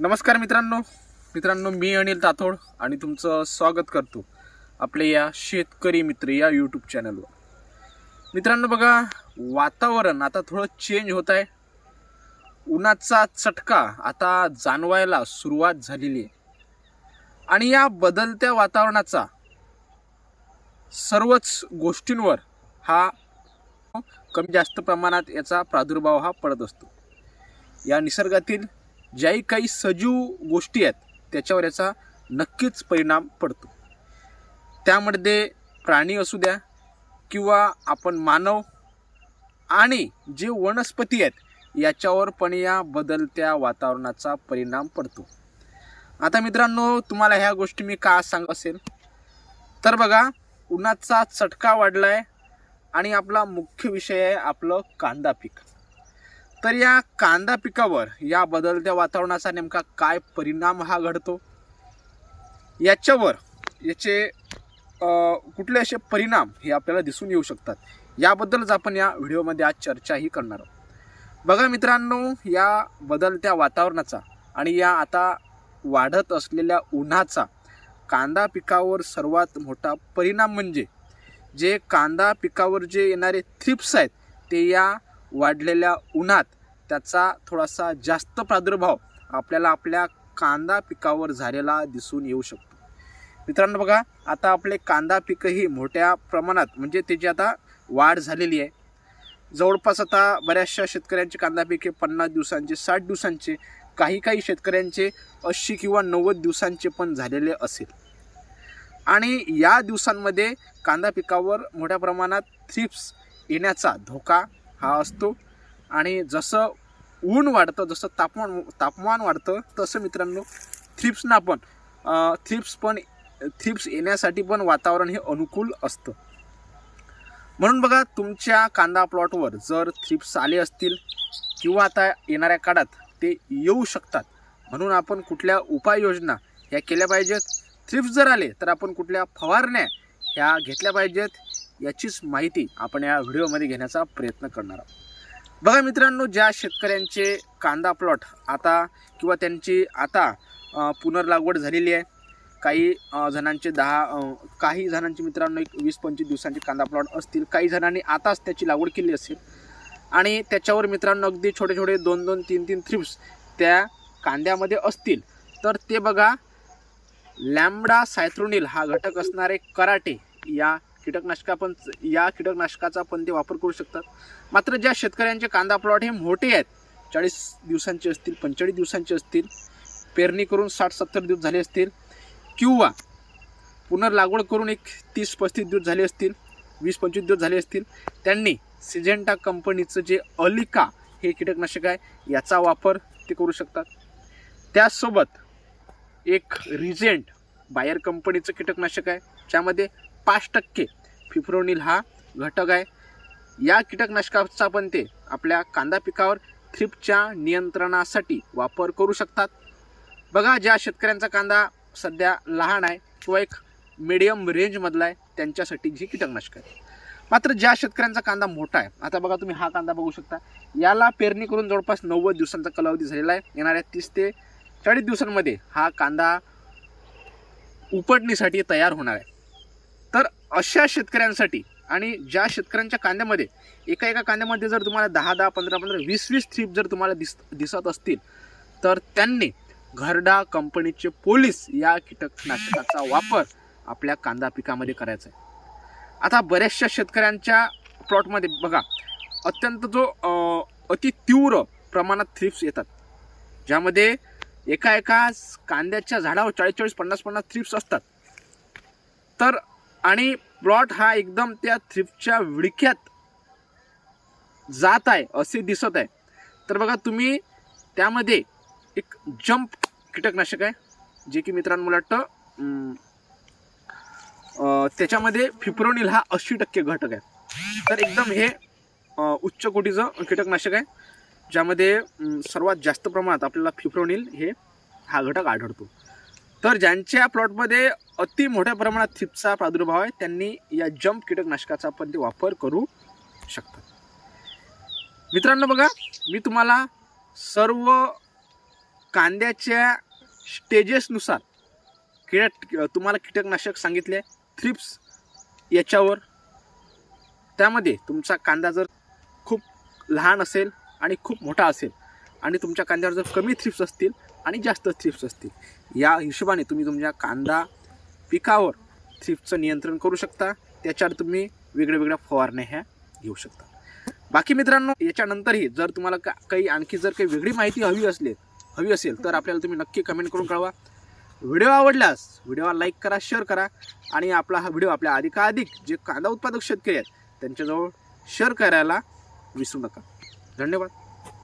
नमस्कार मित्रांनो. मित्रांनो मी अनिल ताथोड आणि तुमचं स्वागत करतो आपल्या या शेतकरी मित्र या यूट्यूब चॅनलवर मित्रांनो बघा वातावरण आता थोडं चेंज होत आहे. उन्हाचा चटका आता जाणवायला सुरुवात झालेली आहे. आणि या बदलत्या वातावरणाचा सर्वच गोष्टींवर हा कमी जास्त प्रमाणात याचा प्रादुर्भाव हा पडत असतो. या निसर्गातील ज्याही काही सजीव गोष्टी आहेत त्याच्यावर याचा नक्कीच परिणाम पडतो. त्यामध्ये प्राणी असू द्या किंवा आपण मानव आणि जे वनस्पती आहेत याच्यावर पण या बदलत्या वातावरणाचा परिणाम पडतो. आता मित्रांनो तुम्हाला ह्या गोष्टी मी का सांग असेल? तर बघा उन्हाचा चटका वाढला आहे आणि आपला मुख्य विषय आहे आपलं कांदा पीक. तर या कांदा पिकावर या बदलत्या वातावरणाचा नेमका काय परिणाम हा घडतो? याच्यावर याचे कुठले असे परिणाम हे आपल्याला दिसून येऊ शकतात. याबद्दलच आपण या व्हिडिओमध्ये आज चर्चाही करणार आहोत. बघा मित्रांनो या बदलत्या वातावरणाचा आणि या आता वाढत असलेल्या उन्हाचा कांदा पिकावर सर्वात मोठा परिणाम म्हणजे जे कांदा पिकावर जे येणारे थ्रिप्स आहेत ते या वाढलेल्या उन्हात त्याचा थोडासा जास्त प्रादुर्भाव आपल्याला आपल्या कांदा पिकावर झालेला दिसून येऊ शकतो. मित्रांनो बघा आता आपले कांदा पिकंही मोठ्या प्रमाणात म्हणजे त्याची आता वाढ झालेली आहे. जवळपास आता बऱ्याचशा शेतकऱ्यांचे कांदा पिके पन्नास दिवसांचे साठ दिवसांचे काही काही शेतकऱ्यांचे ऐंशी किंवा नव्वद दिवसांचे पण झालेले असेल. आणि या दिवसांमध्ये कांदा पिकावर मोठ्या प्रमाणात थ्रिप्स येण्याचा धोका हा असतो. आणि जसं ऊन वाढतं जसं तापमान तापमान वाढतं तसं मित्रांनो थ्रिप्सना पण थ्रिप्स पण थ्रिप्स येण्यासाठी पण वातावरण हे अनुकूल असतं. म्हणून बघा तुमच्या कांदा प्लॉटवर जर थ्रिप्स आले असतील किंवा आता येणाऱ्या काळात ते येऊ शकतात. म्हणून आपण कुठल्या उपाययोजना ह्या केल्या पाहिजेत? थ्रिप्स जर आले तर आपण कुठल्या फवारण्या ह्या घेतल्या पाहिजेत? याचीच माहिती आपण या व्हिडिओमध्ये घेण्याचा प्रयत्न करणार आहोत. बघा मित्रांनो ज्या शेतकऱ्यांचे कांदा प्लॉट आता किंवा त्यांची आता पुनर्लागवड झालेली आहे. काही जणांचे दहा काही जणांचे मित्रांनो एक वीस पंचवीस दिवसांचे कांदा प्लॉट असतील. काही जणांनी आताच त्याची लागवड केली असेल. आणि त्याच्यावर मित्रांनो अगदी छोटे छोटे दोन दोन तीन तीन थ्रिप्स त्या कांद्यामध्ये असतील. तर ते बघा लॅम्बडा सायथ्रोनिल हा घटक असणारे कराटे या कीटकनाशका पण या कीटकनाशकाचा पण ते वापर करू शकतात. मात्र ज्या शेतकऱ्यांचे कांदा प्लॉट हे मोठे आहेत चाळीस दिवसांचे असतील पंचेचाळीस दिवसांचे असतील पेरणी करून साठ सत्तर दिवस झाले असतील किंवा पुनर्लागवड करून एक तीस पस्तीस दिवस झाले असतील वीस पंचवीस दिवस झाले असतील त्यांनी सिजेंटा कंपनीचं जे अलिका हे कीटकनाशक आहे याचा वापर ते करू शकतात. त्यासोबत एक रिजेंट बायर कंपनीचं कीटकनाशक आहे ज्यामध्ये पाच टक्के. फिफ्रोनिल हा घटक आहे. या कीटकनाशकाचा पण ते आपल्या कांदा पिकावर थ्रिपच्या नियंत्रणासाठी वापर करू शकतात. बघा ज्या शेतकऱ्यांचा कांदा सध्या लहान आहे किंवा एक मिडियम रेंजमधला आहे त्यांच्यासाठी जी कीटकनाशक आहे. मात्र ज्या शेतकऱ्यांचा कांदा मोठा आहे आता बघा तुम्ही हा कांदा बघू शकता. याला पेरणी करून जवळपास नव्वद दिवसांचा कालावधी झालेला आहे. येणाऱ्या तीस ते चाळीस दिवसांमध्ये हा कांदा उपटणीसाठी तयार होणार आहे. तर अशा शेतकऱ्यांसाठी आणि ज्या शेतकऱ्यांच्या कांद्यामध्ये एका एका कांद्यामध्ये जर तुम्हाला दहा दहा पंधरा पंधरा वीस वीस थ्रीप जर तुम्हाला दिस दिसत असतील तर त्यांनी घरडा कंपनीचे पोलीस या कीटकनाशकाचा वापर आपल्या कांदा पिकामध्ये करायचा आहे. आता बऱ्याचशा शेतकऱ्यांच्या प्लॉटमध्ये बघा अत्यंत जो अति तीव्र प्रमाणात थ्रिप्स येतात ज्यामध्ये एका एका कांद्याच्या झाडावर चाळीस चाळीस पन्नास पन्नास थ्रिप्स असतात. तर आणि प्लॉट हा एकदम त्या थ्रिफ्टच्या विडक्यात जात आहे असे दिसत आहे. तर बघा तुम्ही त्यामध्ये एक जंप कीटकनाशक आहे जे की मित्रांनो मला वाटतं त्याच्यामध्ये फिप्रोनिल हा ऐंशी टक्के घटक आहे. तर एकदम हे उच्च कोटीचं कीटकनाशक आहे ज्यामध्ये सर्वात जास्त प्रमाणात आपल्याला फिप्रोनिल हे हा घटक आढळतो. तर ज्यांच्या प्लॉटमध्ये अति मोठ्या प्रमाणात थिपचा प्रादुर्भाव आहे त्यांनी या जंप कीटकनाशकाचा पण ते वापर करू शकतात. मित्रांनो बघा मी तुम्हाला सर्व कांद्याच्या स्टेजेसनुसार किडक तुम्हाला कीटकनाशक सांगितले थ्रिप्स याच्यावर. त्यामध्ये तुमचा कांदा जर खूप लहान असेल आणि खूप मोठा असेल आणि तुमच्या कांद्यावर जर कमी थ्रिप्स असतील आणि जास्त थ्रिप्स असतील. या हिशोबाने तुम्ही तुमच्या कांदा पिकावर थ्रिप्सचं नियंत्रण करू शकता. त्याच्यावर तुम्ही वेगळ्या वेगळ्या फवारण्या ह्या घेऊ शकता. बाकी मित्रांनो याच्यानंतरही जर तुम्हाला का काही आणखी जर काही वेगळी माहिती हवी असली हवी असेल तर आपल्याला तुम्ही नक्की कमेंट करून कळवा. व्हिडिओ आवडल्यास व्हिडिओला लाईक करा शेअर करा आणि आपला हा व्हिडिओ आपल्या अधिकाधिक जे कांदा उत्पादक शेतकरी आहेत त्यांच्याजवळ शेअर करायला विसरू नका. धन्यवाद.